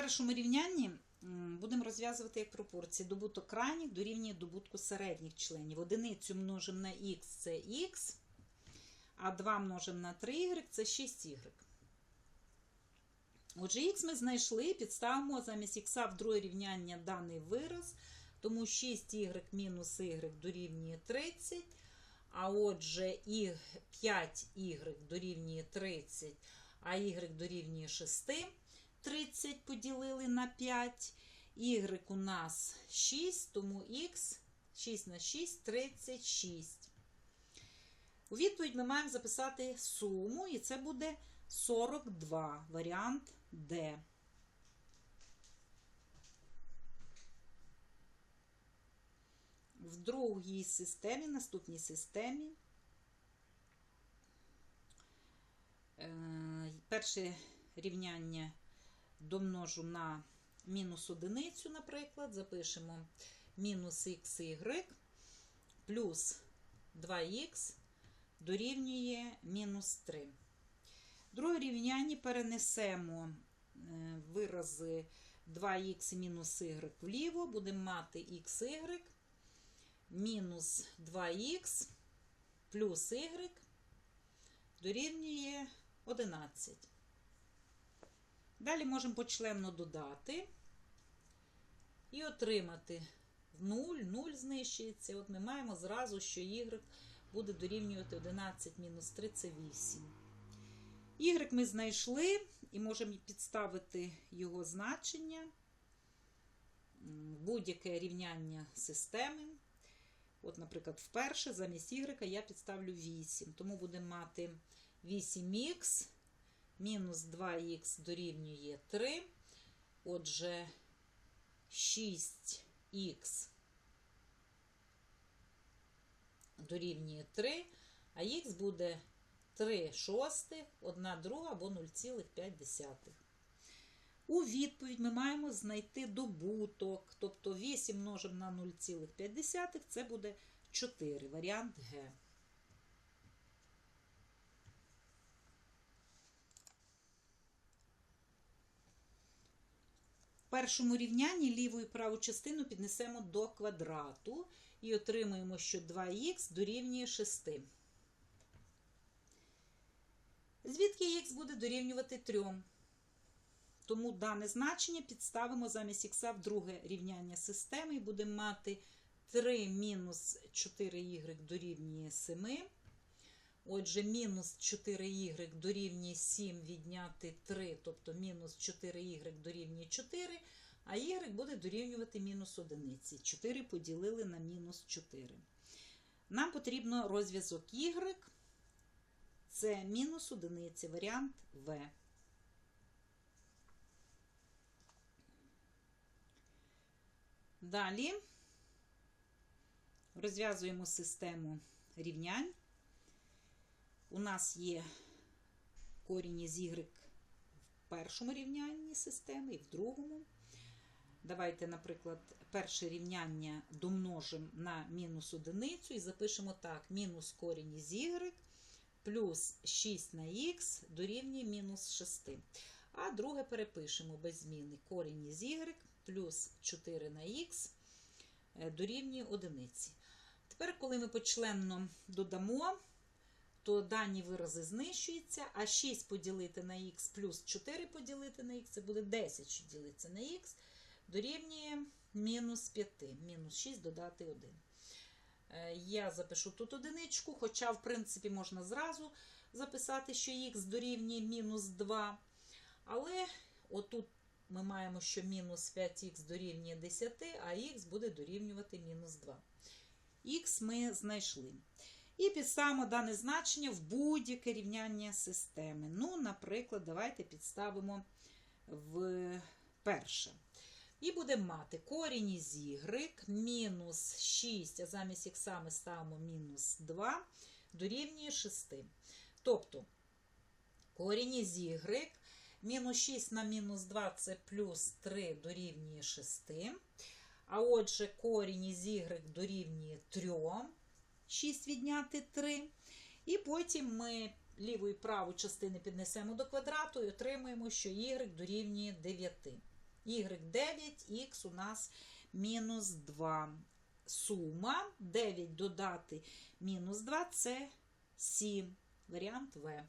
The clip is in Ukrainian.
першому рівнянні будемо розв'язувати як пропорції. Добуток крайніх дорівнює добутку середніх членів. Одиницю множимо на х це х, а 2 множимо на 3y це 6y. Отже, х ми знайшли, підставимо замість х в друге рівняння даний вираз, тому 6y мінус y дорівнює 30, а отже, і 5y дорівнює 30, а y дорівнює 6. 30 поділили на 5. Y у нас 6, тому х 6 на 6 36. У відповідь ми маємо записати суму, і це буде 42. Варіант Д. В другій системі, наступній системі. е, Перше рівняння домножу на мінус одиницю, наприклад, запишемо мінус xy плюс 2х дорівнює мінус 3. Друге рівняння перенесемо е, вирази 2х мінус y вліво, будемо мати xy мінус 2х плюс y дорівнює 11. Далі можемо почленно додати і отримати 0, 0 знищується. От ми маємо зразу, що y буде дорівнювати 11 мінус 3 це 8. Y ми знайшли і можемо підставити його значення будь-яке рівняння системи. От, наприклад, вперше замість y я підставлю 8. Тому будемо мати 8х мінус 2х дорівнює 3. Отже, 6х дорівнює 3, а х буде 3 шостих, 1 друга або 0,5. У відповідь ми маємо знайти добуток, тобто 8 множимо на 0,5, це буде 4, варіант Г. першому рівнянні ліву і праву частину піднесемо до квадрату і отримаємо, що 2х дорівнює 6. Звідки х буде дорівнювати 3? Тому дане значення підставимо замість х в друге рівняння системи і будемо мати 3 мінус 4y дорівнює 7. Отже, мінус 4y дорівнює 7 відняти 3, тобто мінус 4y дорівнює 4, а y буде дорівнювати мінус 1. 4 поділили на мінус 4. Нам потрібно розв'язок y. Це мінус 1, варіант В. Далі розв'язуємо систему рівнянь. У нас є корінь із y в першому рівнянні системи і в другому. Давайте, наприклад, перше рівняння домножимо на мінус одиницю і запишемо так: мінус корінь із y плюс 6 на х дорівнює мінус 6. А друге перепишемо без зміни корінь із y плюс 4 на х дорівнює одиниці. Тепер, коли ми почленно додамо, то дані вирази знищуються, а 6 поділити на х плюс 4 поділити на х, це буде 10, що ділиться на х, дорівнює мінус 5. Мінус 6 додати 1. Я запишу тут одиничку, хоча, в принципі, можна зразу записати, що х дорівнює мінус 2. Але отут ми маємо, що мінус 5х дорівнює 10, а х буде дорівнювати мінус 2. Х ми знайшли. І підставимо дане значення в будь-яке рівняння системи. Ну, наприклад, давайте підставимо в перше. І будемо мати корінь із y мінус 6, а замість х ми ставимо мінус 2, дорівнює 6. Тобто корінь із y мінус 6 на мінус 2 це плюс 3 дорівнює 6. А отже, корінь із y дорівнює 3. 6 відняти 3. І потім ми ліву і праву частини піднесемо до квадрату і отримуємо, що y дорівнює 9. y 9, х у нас мінус 2. Сума 9 додати мінус 2 це 7. Варіант В.